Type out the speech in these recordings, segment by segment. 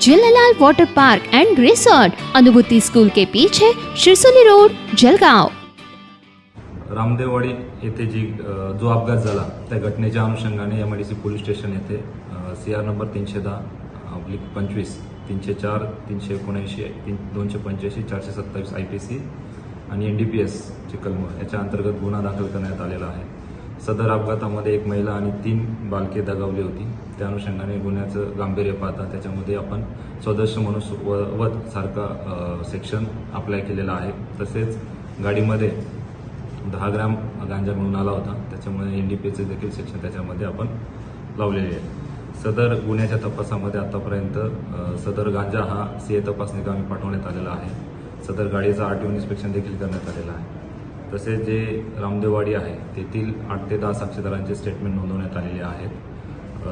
Jhulelal water park and resort Anubhuti school के पीछे Shirsoli road Jalgaon रामदेवाडी येथे जी जो अपघात झाला त्या घटनेच्या अनुषंगाने M I D C police station येथे सी आर नंबर तीनशे दहा अब्लिक पंचवीस तीनशे चार तीनशे एकोणऐंशी तीन दोनशे पंच्याऐंशी चारशे सत्तावीस आय पी सी आणि एन डी पी एसचे कलम याच्या अंतर्गत गुन्हा दाखल करण्यात आलेला आहे. सदर अपघातामध्ये एक महिला आणि तीन बालके दगावली होती. त्या अनुषंगाने गुन्ह्याचं गांभीर्य पाहता त्याच्यामध्ये आपण सदस्य म्हणून व वध सारखा सेक्शन अप्लाय केलेला आहे. तसेच गाडीमध्ये दहा ग्रॅम गांजा मिळून आला होता. त्याच्यामुळे एन डी पी एचे देखील सेक्शन त्याच्यामध्ये आपण लावलेले आहे. सदर गुन्ह्याच्या तपासामध्ये आतापर्यंत सदर गांजा हा सी ए तपासणी कामी पाठवण्यात आलेला आहे. सदर गाडीचं आर टी ओ इन्स्पेक्शन देखील करण्यात आलेलं आहे. तसेच जे रामदेववाडी आहे तेथील आठ ते दहा साक्षीदारांचे स्टेटमेंट नोंदवण्यात आलेले आहेत.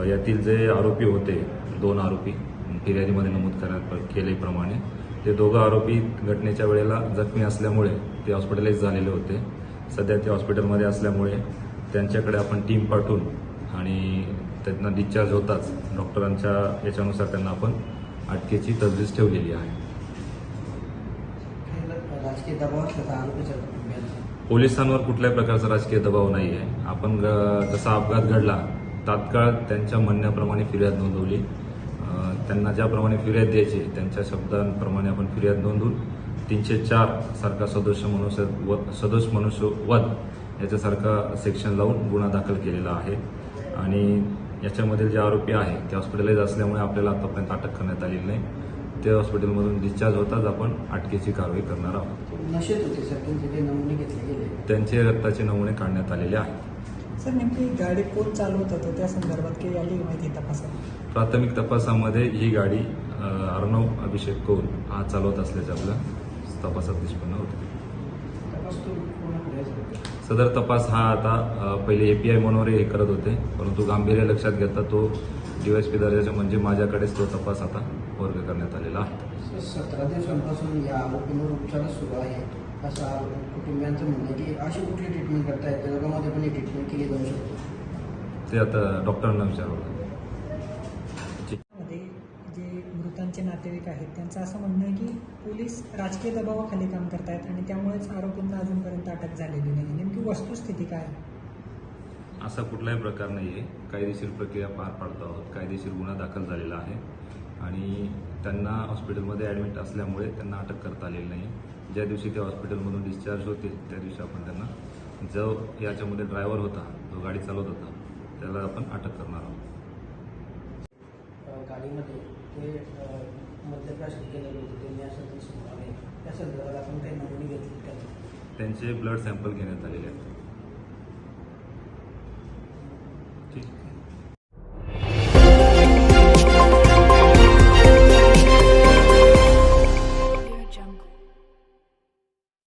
यातील जे आरोपी होते दोन आरोपी फिर्यादीमध्ये नमूद करण्यात केलेप्रमाणे ते दोघं आरोपी घटनेच्या वेळेला जखमी असल्यामुळे ते हॉस्पिटलाइज झालेले होते. सध्या ते हॉस्पिटलमध्ये असल्यामुळे त्यांच्याकडे आपण टीम पाठवून आणि त्यांना डिस्चार्ज होताच डॉक्टरांच्या याच्यानुसार त्यांना आपण अटकेची तजवीज ठेवलेली आहे. राजकीय दबाव पोलिसांवर कुठल्याही प्रकारचा राजकीय दबाव नाही आहे आपण ग- जसा अपघात घडला तात्काळ त्यांच्या म्हणण्याप्रमाणे फिर्याद नोंदवली. त्यांना ज्याप्रमाणे फिर्याद द्यायची त्यांच्या शब्दांप्रमाणे आपण फिर्याद नोंदवून तीनशे चार सारखा सदोष मनुष्य व- सदोष मनुष्य वध याच्यासारखा सेक्शन लावून गुन्हा दाखल केलेला आहे. आणि याच्यामधील जे आरोपी आहे ते हॉस्पिटलाइज असल्यामुळे आपल्याला आतापर्यंत अटक करण्यात आलेली नाही. ते हॉस्पिटलमधून डिस्चार्ज होताच आपण अटकेची कारवाई करणार आहोत. त्यांचे रक्ताचे नमुने काढण्यात आलेले आहेत. सर नेमकी गाडी कोण चालवत? होतं त्या संदर्भात काही आली माहिती तपासात? प्राथमिक तपासामध्ये ही गाडी अर्णव अभिषेक कौर हा चालवत असल्याचे आपल्या तपासात निष्पन्न होते? सदर तपास हा आता पहिले ए पी आय मनोरे हे करत होते परंतु गांभीर्य लक्षात घेता तो डीवायस पी दर्जाचा म्हणजे माझ्याकडेच तो तपास आता वर्ग करण्यात आलेला आहे. सतरा दिवसांपासून या आरोपींवर उपचार सुरू आहे असं कुटुंबियांचं म्हणणं की अशी कुठली ट्रीटमेंट करतायत जळगावमध्ये पण ही ट्रीटमेंट केली जाऊ शकते. ते आता डॉक्टरांना विचारलं जे मृतांचे नातेवाईक आहेत त्यांचं असं म्हणणं आहे की पोलीस राजकीय दबावाखाली काम करतायत आणि त्यामुळेच आरोपींना अजूनपर्यंत अटक झालेली नाही. नेमकी वस्तुस्थिती काय? असा कुठलाही प्रकार नाही आहे कायदेशीर प्रक्रिया पार पाडतो आहोत. कायदेशीर गुन्हा दाखल झालेला आहे. आणि त्यांना हॉस्पिटलमध्ये ॲडमिट असल्यामुळे त्यांना अटक करता आलेली नाही. ज्या दिवशी ते हॉस्पिटलमधून डिस्चार्ज होते त्या दिवशी आपण त्यांना जो याच्यामध्ये ड्रायव्हर होता जो गाडी चालवत होता त्याला आपण अटक करणार आहोत. गाडीमध्ये ते अ, मद्यप्राशन केलेले होते त्यांनी असं ते समोर आले. त्या संदर्भात आपण काही नमुने घेतले का? त्यांचे ब्लड सॅम्पल घेण्यात आलेले आहेत.